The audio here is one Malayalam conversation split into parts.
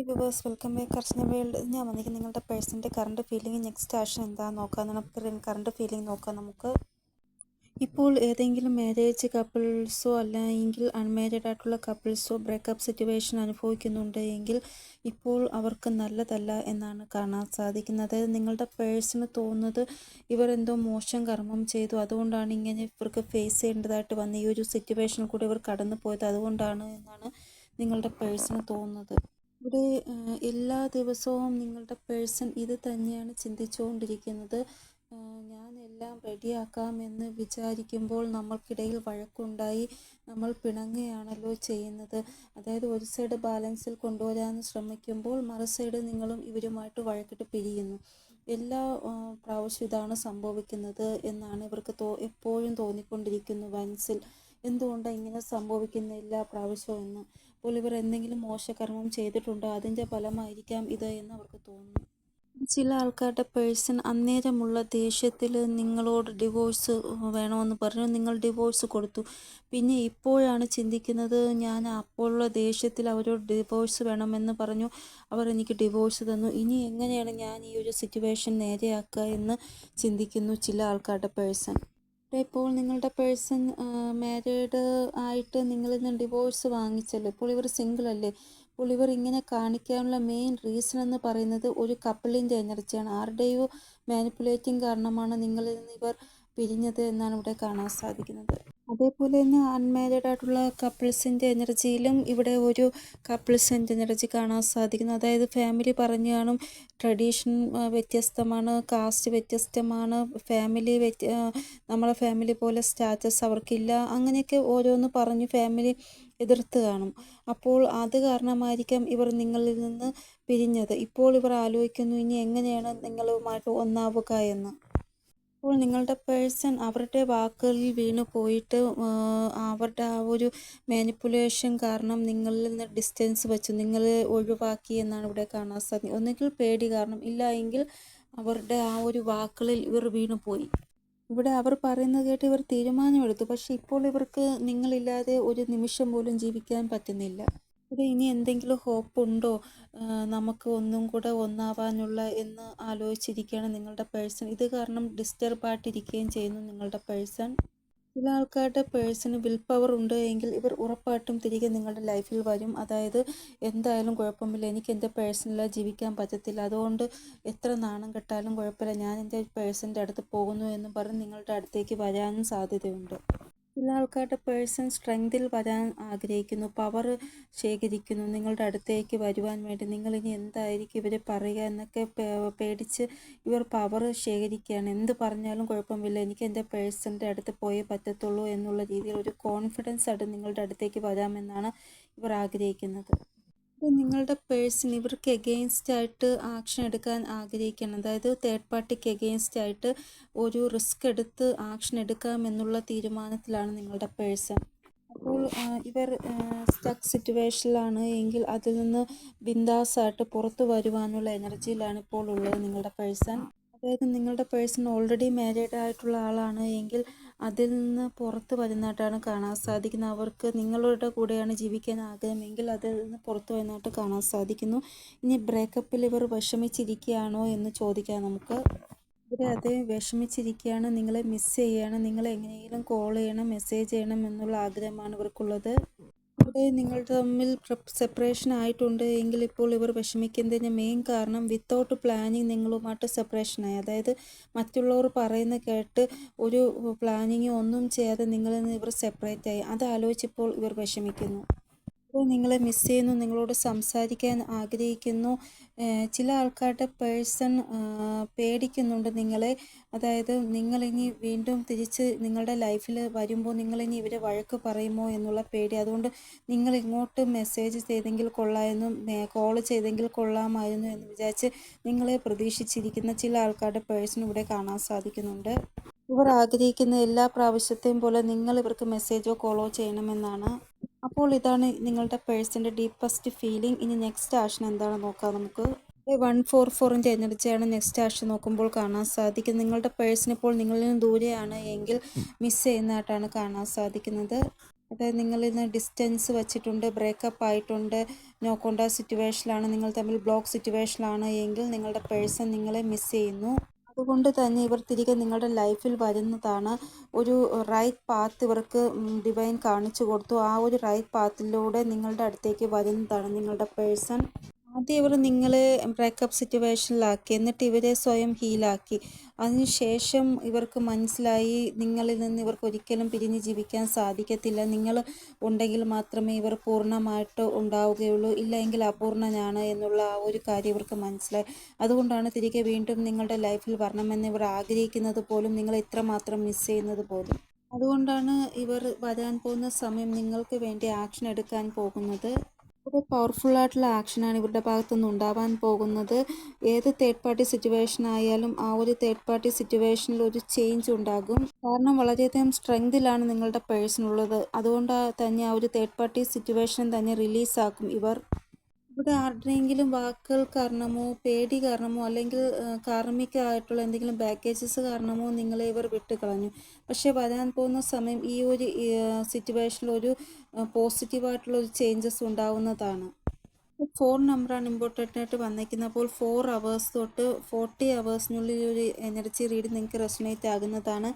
Hi viewers welcome back കർഷന world ഞാൻ വന്നിരിക്കുന്നത് നിങ്ങളുടെ പേഴ്സന്റെ കറണ്ട് ഫീലിംഗ് നെക്സ്റ്റ് ആക്ഷൻ എന്താണെന്ന് നോക്കാം. നമുക്ക് കറണ്ട് ഫീലിംഗ് നോക്കാം നമുക്ക്. ഇപ്പോൾ ഏതെങ്കിലും മാരേജ് കപ്പിൾസോ അല്ലെങ്കിൽ അൺമാരീഡ് ആയിട്ടുള്ള കപ്പിൾസോ ബ്രേക്കപ്പ് സിറ്റുവേഷൻ അനുഭവിക്കുന്നുണ്ട് എങ്കിൽ ഇപ്പോൾ അവർക്ക് നല്ലതല്ല എന്നാണ് കാണാൻ സാധിക്കുന്നത്. നിങ്ങളുടെ പേഴ്സണ് തോന്നുന്നത് ഇവർ എന്തോ മോശം കർമ്മം ചെയ്തു. അതുകൊണ്ടാണ് ഇങ്ങനെ ഇവർക്ക് ഫേസ് ചെയ്യേണ്ടതായിട്ട് വന്ന ഈ ഒരു സിറ്റുവേഷനിൽ കൂടി ഇവർ കടന്നു പോയത് അതുകൊണ്ടാണ് എന്നാണ് നിങ്ങളുടെ പേഴ്സണ് തോന്നുന്നത്. ഇവിടെ എല്ലാ ദിവസവും നിങ്ങളുടെ പേഴ്സൺ ഇത് തന്നെയാണ് ചിന്തിച്ചുകൊണ്ടിരിക്കുന്നത്. ഞാൻ എല്ലാം റെഡിയാക്കാമെന്ന് വിചാരിക്കുമ്പോൾ നമ്മൾക്കിടയിൽ വഴക്കുണ്ടായി. നമ്മൾ പിണങ്ങുകയാണല്ലോ ചെയ്യുന്നത്. അതായത് ഒരു സൈഡ് ബാലൻസിൽ കൊണ്ടുവരാൻ ശ്രമിക്കുമ്പോൾ മറു സൈഡ് നിങ്ങളും ഇവരുമായിട്ട് വഴക്കിട്ട് പിരിയുന്നു. എല്ലാ പ്രാവശ്യം ഇതാണ് സംഭവിക്കുന്നത് എന്നാണ് ഇവർക്ക് തോ എപ്പോഴും തോന്നിക്കൊണ്ടിരിക്കുന്നു മനസ്സിൽ. എന്തുകൊണ്ടാണ് ഇങ്ങനെ സംഭവിക്കുന്ന എല്ലാ പ്രാവശ്യവും എന്ന്? അപ്പോൾ ഇവർ എന്തെങ്കിലും മോശകർമ്മം ചെയ്തിട്ടുണ്ടോ? അതിന്റെ ഫലമായിരിക്കാം ഇത് എന്ന് അവർക്ക് തോന്നുന്നു. ചില ആൾക്കാരുടെ പേഴ്സൺ അന്നേരമുള്ള ദേഷ്യത്തിൽ നിങ്ങളോട് ഡിവോഴ്സ് വേണമെന്ന് പറഞ്ഞു നിങ്ങൾ ഡിവോഴ്സ് കൊടുത്തു. പിന്നെ ഇപ്പോഴാണ് ചിന്തിക്കുന്നത് ഞാൻ അപ്പോഴുള്ള ദേഷ്യത്തിൽ അവരോട് ഡിവോഴ്സ് വേണമെന്ന് പറഞ്ഞു. അവർ എനിക്ക് ഡിവോഴ്സ് തന്നു. ഇനി എങ്ങനെയാണ് ഞാൻ ഈ ഒരു സിറ്റുവേഷൻ നേരെയാക്കുക എന്ന് ചിന്തിക്കുന്നു ചില ആൾക്കാരുടെ പേഴ്സൺ. ഇപ്പോൾ നിങ്ങളുടെ പേഴ്സൺ മാരീഡ് ആയിട്ട് നിങ്ങളിൽ നിന്ന് ഡിവോഴ്സ് വാങ്ങിച്ചല്ലോ. ഇപ്പോൾ ഇവർ സിംഗിൾ അല്ലേ? അപ്പോൾ ഇവർ ഇങ്ങനെ കാണിക്കാനുള്ള മെയിൻ റീസൺ എന്ന് പറയുന്നത് ഒരു കപ്പിളിന്റെ എനർജിയാണ് ആരുടെയോ മാനിപ്പുലേറ്റിംഗ് കാരണമാണ് നിങ്ങളിൽ നിന്ന് ഇവർ പിരിഞ്ഞത് എന്നാണ് ഇവിടെ കാണാൻ സാധിക്കുന്നത്. അതേപോലെ തന്നെ അൺമാരീഡ് ആയിട്ടുള്ള കപ്പിൾസിന്റെ എനർജിയിലും ഇവിടെ ഒരു കപ്പിൾസിന്റെ എനർജി കാണാൻ സാധിക്കുന്നു. അതായത് ഫാമിലി പറഞ്ഞു കാണും ട്രഡീഷൻ വ്യത്യസ്തമാണ് കാസ്റ്റ് വ്യത്യസ്തമാണ് ഫാമിലി നമ്മളെ ഫാമിലി പോലെ സ്റ്റാറ്റസ് അവർക്കില്ല അങ്ങനെയൊക്കെ ഓരോന്ന് പറഞ്ഞു ഫാമിലി എതിർത്ത് കാണും. അപ്പോൾ അത് കാരണമായിരിക്കാം ഇവർ നിങ്ങളിൽ നിന്ന് പിരിഞ്ഞത്. ഇപ്പോൾ ഇവർ ആലോചിക്കുന്നു ഇനി എങ്ങനെയാണ് നിങ്ങളുമായിട്ട് ഒന്നാവുക എന്ന്. അപ്പോൾ നിങ്ങളുടെ പേഴ്സൺ അവരുടെ വാക്കുകളിൽ വീണു പോയിട്ട് അവരുടെ ആ ഒരു മാനിപ്പുലേഷൻ കാരണം നിങ്ങളിൽ നിന്ന് ഡിസ്റ്റൻസ് വെച്ചു നിങ്ങളെ ഒഴിവാക്കി എന്നാണ് ഇവിടെ കാണാൻ സാധിക്കുന്നത് ഒന്നുകിൽ പേടി കാരണം ഇല്ല എങ്കിൽ അവരുടെ ആ ഒരു വാക്കുകളിൽ ഇവർ വീണുപോയി ഇവിടെ അവർ പറയുന്നത് കേട്ട് ഇവർ തീരുമാനമെടുത്തു. പക്ഷേ ഇപ്പോൾ ഇവർക്ക് നിങ്ങളില്ലാതെ ഒരു നിമിഷം പോലും ജീവിക്കാൻ പറ്റുന്നില്ല. ഇവിടെ ഇനി എന്തെങ്കിലും ഹോപ്പ് ഉണ്ടോ? നമുക്ക് ഒന്നും കൂടെ ഒന്നാവാനുള്ള എന്ന് ആലോചിച്ചിരിക്കുകയാണ് നിങ്ങളുടെ പേഴ്സൺ ഇത് കാരണം ഡിസ്റ്റർബായിട്ടിരിക്കുകയും ചെയ്യുന്നു നിങ്ങളുടെ പേഴ്സൺ ചില ആൾക്കാരുടെ പേഴ്സണ് വിൽ പവർ ഉണ്ട് എങ്കിൽ ഇവർ ഉറപ്പായിട്ടും തിരികെ നിങ്ങളുടെ ലൈഫിൽ വരും. അതായത് എന്തായാലും കുഴപ്പമില്ല. എനിക്ക് എന്റെ പേഴ്സണിൽ ജീവിക്കാൻ പറ്റത്തില്ല. അതുകൊണ്ട് എത്ര നാണം കെട്ടാലും കുഴപ്പമില്ല. ഞാൻ എന്റെ പേഴ്സന്റെ അടുത്ത് പോകുന്നു എന്ന് പറഞ്ഞ് നിങ്ങളുടെ അടുത്തേക്ക് വരാനും സാധ്യതയുണ്ട്. ചില ആൾക്കാരുടെ പേഴ്സൺ സ്ട്രെങ്തിൽ വരാൻ ആഗ്രഹിക്കുന്നു പവർ ശേഖരിക്കുന്നു. നിങ്ങളുടെ അടുത്തേക്ക് വരുവാൻ വേണ്ടി നിങ്ങൾ ഇനി എന്തായിരിക്കും ഇവരെ പറയുക എന്നൊക്കെ പേടിച്ച് ഇവർ പവർ ശേഖരിക്കുകയാണ്. എന്ത് പറഞ്ഞാലും കുഴപ്പമില്ല. എനിക്ക് എന്റെ പേഴ്സന്റെ അടുത്ത് പോയേ പറ്റത്തുള്ളൂ എന്നുള്ള രീതിയിൽ ഒരു കോൺഫിഡൻസ് ആയിട്ട് നിങ്ങളുടെ അടുത്തേക്ക് വരാമെന്നാണ് ഇവർ ആഗ്രഹിക്കുന്നത്. നിങ്ങളുടെ പേഴ്സൺ ഇവർക്ക് എഗെയിൻസ്റ്റ് ആയിട്ട് ആക്ഷൻ എടുക്കാൻ ആഗ്രഹിക്കണം. അതായത് തേർഡ് പാർട്ടിക്ക് എഗെയിൻസ്റ്റ് ആയിട്ട് ഒരു റിസ്ക് എടുത്ത് ആക്ഷൻ എടുക്കാം എന്നുള്ള തീരുമാനത്തിലാണ് നിങ്ങളുടെ പേഴ്സൺ അപ്പോൾ ഇവർ സ്റ്റക്ക് സിറ്റുവേഷനിലാണ് എങ്കിൽ അതിൽ നിന്ന് ബിന്ദാസായിട്ട് പുറത്തു വരുവാനുള്ള എനർജിയിലാണ് ഇപ്പോൾ ഉള്ളത് നിങ്ങളുടെ പേഴ്സൺ. അതായത് നിങ്ങളുടെ പേഴ്സൺ ഓൾറെഡി മാരീഡ് ആയിട്ടുള്ള ആളാണ് എങ്കിൽ അതിൽ നിന്ന് പുറത്ത് വരുന്നതായിട്ടാണ് കാണാൻ സാധിക്കുന്നത്. അവർക്ക് നിങ്ങളുടെ കൂടെയാണ് ജീവിക്കാൻ ആഗ്രഹമെങ്കിൽ അതിൽ നിന്ന് പുറത്ത് വരുന്നതായിട്ട് കാണാൻ സാധിക്കുന്നു. ഇനി ബ്രേക്കപ്പിൽ ഇവർ വിഷമിച്ചിരിക്കുകയാണോ എന്ന് ചോദിക്കാം നമുക്ക്. ഇവർ അതേ വിഷമിച്ചിരിക്കുകയാണ്. നിങ്ങളെ മിസ് ചെയ്യുകയാണ് നിങ്ങളെ എങ്ങനെയെങ്കിലും കോൾ ചെയ്യണം മെസ്സേജ് ചെയ്യണം എന്നുള്ള ആഗ്രഹമാണ് ഇവർക്കുള്ളത്. ഇവിടെ നിങ്ങൾ തമ്മിൽ സെപ്പറേഷൻ ആയിട്ടുണ്ട്. എങ്കിൽ ഇപ്പോൾ ഇവർ വിഷമിക്കുന്നതിന് മെയിൻ കാരണം വിത്തൗട്ട് പ്ലാനിങ് നിങ്ങളുമായിട്ട് സെപ്പറേഷനായി അതായത് മറ്റുള്ളവർ പറയുന്ന കേട്ട് ഒരു പ്ലാനിങ് ഒന്നും ചെയ്യാതെ നിങ്ങളിൽ നിന്ന് ഇവർ സെപ്പറേറ്റ് ആയി. അത് ആലോചിച്ചപ്പോൾ ഇവർ വിഷമിക്കുന്നു. നിങ്ങളെ മിസ് ചെയ്യുന്നു നിങ്ങളോട് സംസാരിക്കാൻ ആഗ്രഹിക്കുന്നു ചില ആൾക്കാരുടെ പേഴ്സൺ പേടിക്കുന്നുണ്ട് നിങ്ങളെ. അതായത് നിങ്ങളിനി വീണ്ടും തിരിച്ച് നിങ്ങളുടെ ലൈഫിൽ വരുമ്പോൾ നിങ്ങളിനി ഇവരെ വഴക്ക് പറയുമോ എന്നുള്ള പേടി. അതുകൊണ്ട് നിങ്ങൾ ഇങ്ങോട്ട് മെസ്സേജ് ചെയ്തെങ്കിൽ കൊള്ളാമെന്നും കോൾ ചെയ്തെങ്കിൽ കൊള്ളാമായിരുന്നു എന്ന് വിചാരിച്ച് നിങ്ങളെ പ്രതീക്ഷിച്ചിരിക്കുന്ന ചില ആൾക്കാരുടെ പേഴ്സൺ ഇവിടെ കാണാൻ സാധിക്കുന്നുണ്ട്. ഇവർ ആഗ്രഹിക്കുന്ന എല്ലാ പ്രാവശ്യത്തെയും പോലെ നിങ്ങൾ ഇവർക്ക് മെസ്സേജോ കോളോ ചെയ്യണമെന്നാണ്. അപ്പോൾ ഇതാണ് നിങ്ങളുടെ പേഴ്സിന്റെ ഡീപ്പസ്റ്റ് ഫീലിംഗ്. ഇനി നെക്സ്റ്റ് ആഷൻ എന്താണെന്ന് നോക്കാം നമുക്ക്? വൺ ഫോർ ഫോറിന്റെ എനർജിയാണ് നെക്സ്റ്റ് ആഷൻ നോക്കുമ്പോൾ കാണാൻ സാധിക്കും നിങ്ങളുടെ പേഴ്സൺ ഇപ്പോൾ നിങ്ങളിൽ നിന്ന് ദൂരെയാണ് എങ്കിൽ മിസ് ചെയ്യുന്നതായിട്ടാണ് കാണാൻ സാധിക്കുന്നത്. അതായത് നിങ്ങളിൽ നിന്ന് ഡിസ്റ്റൻസ് വെച്ചിട്ടുണ്ട് ബ്രേക്കപ്പ് ആയിട്ടുണ്ട് നോ കോണ്ടാക്ട് സിറ്റുവേഷനിലാണ് നിങ്ങൾ തമ്മിൽ ബ്ലോക്ക് സിറ്റുവേഷനിലാണ് എങ്കിൽ നിങ്ങളുടെ പേഴ്സൺ നിങ്ങളെ മിസ് ചെയ്യുന്നു. അതുകൊണ്ട് തന്നെ ഇവർ തിരികെ നിങ്ങളുടെ ലൈഫിൽ വരുന്നതാണ് ഒരു റൈറ്റ് പാത്ത് ഇവർക്ക് ഡിവൈൻ കാണിച്ചു കൊടുത്തു. ആ ഒരു റൈറ്റ് പാത്തിലൂടെ നിങ്ങളുടെ അടുത്തേക്ക് വരുന്നതാണ് നിങ്ങളുടെ പേഴ്സൺ ആദ്യം ഇവർ നിങ്ങളെ ബ്രേക്കപ്പ് സിറ്റുവേഷനിലാക്കി എന്നിട്ട് ഇവരെ സ്വയം ഹീലാക്കി അതിനുശേഷം ഇവർക്ക് മനസ്സിലായി നിങ്ങളിൽ നിന്ന് ഇവർക്ക് ഒരിക്കലും പിരിഞ്ഞ് ജീവിക്കാൻ സാധിക്കത്തില്ല. നിങ്ങൾ ഉണ്ടെങ്കിൽ മാത്രമേ ഇവർ പൂർണമായിട്ട് ഉണ്ടാവുകയുള്ളൂ ഇല്ലെങ്കിൽ അപൂർണനാണ് എന്നുള്ള ആ ഒരു കാര്യം ഇവർക്ക് മനസ്സിലായി. അതുകൊണ്ടാണ് തിരികെ വീണ്ടും നിങ്ങളുടെ ലൈഫിൽ വരണമെന്ന് ഇവർ ആഗ്രഹിക്കുന്നത് പോലും നിങ്ങൾ ഇത്രമാത്രം മിസ് ചെയ്യുന്നത് പോലും. അതുകൊണ്ടാണ് ഇവർ വരാൻ പോകുന്ന സമയം നിങ്ങൾക്ക് വേണ്ടി ആക്ഷൻ എടുക്കാൻ പോകുന്നത്. ഒരു പവർഫുൾ ആയിട്ടുള്ള ആക്ഷനാണ് ഇവരുടെ ഭാഗത്തുനിന്ന് ഉണ്ടാവാൻ പോകുന്നത്. ഏത് തേർഡ് പാർട്ടി സിറ്റുവേഷൻ ആയാലും ആ ഒരു തേർഡ് പാർട്ടി സിറ്റുവേഷനിൽ ഒരു ചേഞ്ച് ഉണ്ടാകും. കാരണം വളരെയധികം സ്ട്രെങ്തിലാണ് നിങ്ങളുടെ പേഴ്സൺ ഉള്ളത്. അതുകൊണ്ട് തന്നെ ആ ഒരു തേർഡ് പാർട്ടി സിറ്റുവേഷൻ തന്നെ റിലീസാക്കും ഇവർ. ഇവിടെ ആരുടെയെങ്കിലും വാക്കുകൾ കാരണമോ പേടി കാരണമോ അല്ലെങ്കിൽ കാർമ്മികമായിട്ടുള്ള എന്തെങ്കിലും ബാഗേജസ് കാരണമോ നിങ്ങളെ ഇവർ വിട്ടുകളഞ്ഞു. പക്ഷേ വരാൻ പോകുന്ന സമയം ഈ ഒരു സിറ്റുവേഷനിൽ ഒരു പോസിറ്റീവായിട്ടുള്ള ഒരു ചേഞ്ചസ് ഉണ്ടാവുന്നതാണ്. ഫോർ നമ്പറാണ് ഇമ്പോർട്ടന്റ് ആയിട്ട് വന്നേക്കുന്നത് അപ്പോൾ ഫോർ അവേഴ്സ് തൊട്ട് ഫോർട്ടി അവേഴ്സിനുള്ളിൽ ഒരു എനർജി റീഡ് നിങ്ങൾക്ക് റെസണേറ്റ് ആകുന്നതാണ്.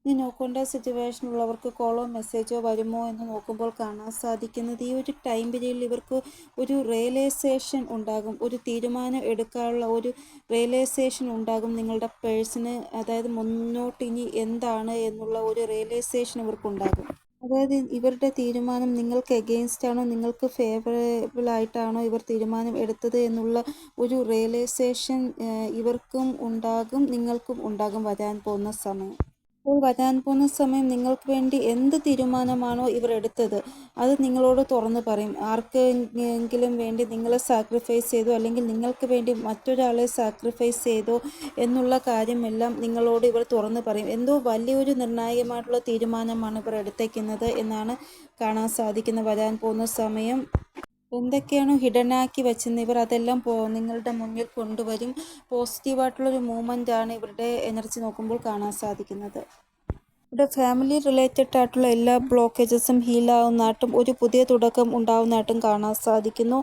ഇനി നോക്കേണ്ട സിറ്റുവേഷനുള്ളവർക്ക് കോളോ മെസ്സേജോ വരുമോ എന്ന് നോക്കുമ്പോൾ കാണാൻ സാധിക്കുന്നത് ഈ ഒരു ടൈം പീരീഡിൽ ഇവർക്ക് ഒരു റിയലൈസേഷൻ ഉണ്ടാകും. ഒരു തീരുമാനം എടുക്കാനുള്ള ഒരു റിയലൈസേഷൻ ഉണ്ടാകും നിങ്ങളുടെ പേഴ്സണ് അതായത് മുന്നോട്ട് ഇനി എന്താണ് എന്നുള്ള ഒരു റിയലൈസേഷൻ ഇവർക്കുണ്ടാകും അതായത് ഇവരുടെ തീരുമാനം നിങ്ങൾക്ക് എഗെയിൻസ്റ്റ് ആണോ നിങ്ങൾക്ക് ഫേവറബിൾ ആയിട്ടാണോ ഇവർ തീരുമാനം എടുത്തത് എന്നുള്ള ഒരു റിയലൈസേഷൻ ഇവർക്കും ഉണ്ടാകും നിങ്ങൾക്കും ഉണ്ടാകും വരാൻ പോകുന്ന സമയം. അപ്പോൾ വരാൻ പോകുന്ന സമയം നിങ്ങൾക്ക് വേണ്ടി എന്ത് തീരുമാനമാണോ ഇവർ എടുത്തത് അത് നിങ്ങളോട് തുറന്ന് പറയും. ആർക്കെങ്കിലും വേണ്ടി നിങ്ങളെ സാക്രിഫൈസ് ചെയ്തോ അല്ലെങ്കിൽ നിങ്ങൾക്ക് വേണ്ടി മറ്റൊരാളെ സാക്രിഫൈസ് ചെയ്തോ എന്നുള്ള കാര്യമെല്ലാം നിങ്ങളോട് ഇവർ തുറന്ന് പറയും. എന്തോ വലിയൊരു നിർണായകമായിട്ടുള്ള തീരുമാനമാണ് ഇവർ എടുത്തേക്കുന്നത് എന്നാണ് കാണാൻ സാധിക്കുന്ന വരാൻ പോകുന്ന സമയം. എന്തൊക്കെയാണോ ഹിഡനാക്കി വെച്ചെന്ന് ഇവർ അതെല്ലാം പോ നിങ്ങളുടെ മുന്നിൽ കൊണ്ടുവരും. പോസിറ്റീവായിട്ടുള്ളൊരു മൂവ്മെന്റ് ആണ് ഇവരുടെ എനർജി നോക്കുമ്പോൾ കാണാൻ സാധിക്കുന്നത്. ഇവിടെ ഫാമിലി റിലേറ്റഡ് ആയിട്ടുള്ള എല്ലാ ബ്ലോക്കേജസും ഹീലാവുന്നതായിട്ടും ഒരു പുതിയ തുടക്കം ഉണ്ടാവുന്നതായിട്ടും കാണാൻ സാധിക്കുന്നു.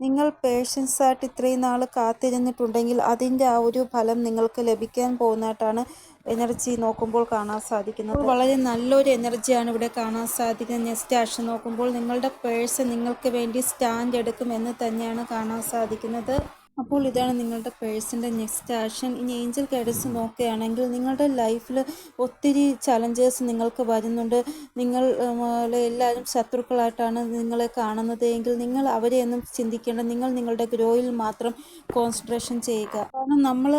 നിങ്ങൾ പേഷ്യൻസ് ആയിട്ട് ഇത്രയും നാൾ കാത്തിരുന്നിട്ടുണ്ടെങ്കിൽ അതിന്റെ ആ ഒരു ഫലം നിങ്ങൾക്ക് ലഭിക്കാൻ പോകുന്നതായിട്ടാണ് എനർജി നോക്കുമ്പോൾ കാണാൻ സാധിക്കുന്നത്. വളരെ നല്ലൊരു എനർജിയാണ് ഇവിടെ കാണാൻ സാധിക്കുന്നത്. നെക്സ്റ്റ് ആക്ഷൻ നോക്കുമ്പോൾ നിങ്ങളുടെ പേഴ്സ് നിങ്ങൾക്ക് വേണ്ടി സ്റ്റാൻഡ് എടുക്കുമെന്ന് തന്നെയാണ് കാണാൻ സാധിക്കുന്നത്. അപ്പോൾ ഇതാണ് നിങ്ങളുടെ പേഴ്സന്റെ നെക്സ്റ്റ് ആക്ഷൻ. ഇനി ഏഞ്ചൽ ഗൈഡൻസ് നോക്കുകയാണെങ്കിൽ നിങ്ങളുടെ ലൈഫിൽ ഒത്തിരി ചലഞ്ചേഴ്സ് നിങ്ങൾക്ക് വരുന്നുണ്ട്. നിങ്ങൾ എല്ലാവരും ശത്രുക്കളായിട്ടാണ് നിങ്ങളെ കാണുന്നത് എങ്കിൽ നിങ്ങൾ അവരെയൊന്നും ചിന്തിക്കേണ്ട. നിങ്ങൾ നിങ്ങളുടെ ഗ്രോയിൽ മാത്രം കോൺസെൻട്രേഷൻ ചെയ്യുക. കാരണം നമ്മൾ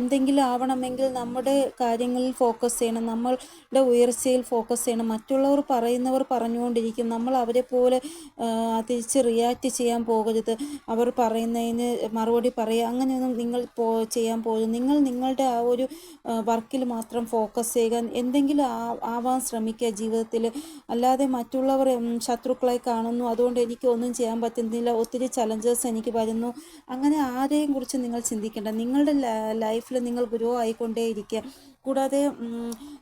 എന്തെങ്കിലും ആവണമെങ്കിൽ നമ്മുടെ കാര്യങ്ങളിൽ ഫോക്കസ് ചെയ്യണം. നമ്മളുടെ ഉയർച്ചയിൽ ഫോക്കസ് ചെയ്യണം. മറ്റുള്ളവർ പറയുന്നവർ പറഞ്ഞുകൊണ്ടിരിക്കും. നമ്മൾ അവരെ പോലെ തിരിച്ച് റിയാക്റ്റ് ചെയ്യാൻ പോകരുത്. അവർ പറയുന്നതിന് മറുപടി പറയുക അങ്ങനെയൊന്നും നിങ്ങൾ പോ ചെയ്യാൻ പോകും നിങ്ങൾ നിങ്ങളുടെ ആ ഒരു വർക്കിൽ മാത്രം ഫോക്കസ് ചെയ്യുക. എന്തെങ്കിലും ആവാൻ ശ്രമിക്കുക ജീവിതത്തിൽ. അല്ലാതെ മറ്റുള്ളവർ ശത്രുക്കളായി കാണുന്നു. അതുകൊണ്ട് എനിക്ക് ഒന്നും ചെയ്യാൻ പറ്റുന്നില്ല. ഒത്തിരി ചലഞ്ചസ് എനിക്ക് വരുന്നു. അങ്ങനെ ആരെയും കുറിച്ച് നിങ്ങൾ ചിന്തിക്കേണ്ട. നിങ്ങളുടെ ലൈഫിൽ നിങ്ങൾ ഗ്രോ ആയിക്കൊണ്ടേയിരിക്കുക. കൂടാതെ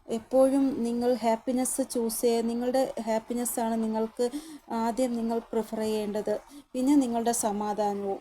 എപ്പോഴും നിങ്ങൾ ഹാപ്പിനെസ് ചൂസ് ചെയ്യുക. നിങ്ങളുടെ ഹാപ്പിനെസ്സാണ് നിങ്ങൾക്ക് ആദ്യം നിങ്ങൾ പ്രിഫർ ചെയ്യേണ്ടത്. പിന്നെ നിങ്ങളുടെ സമാധാനവും.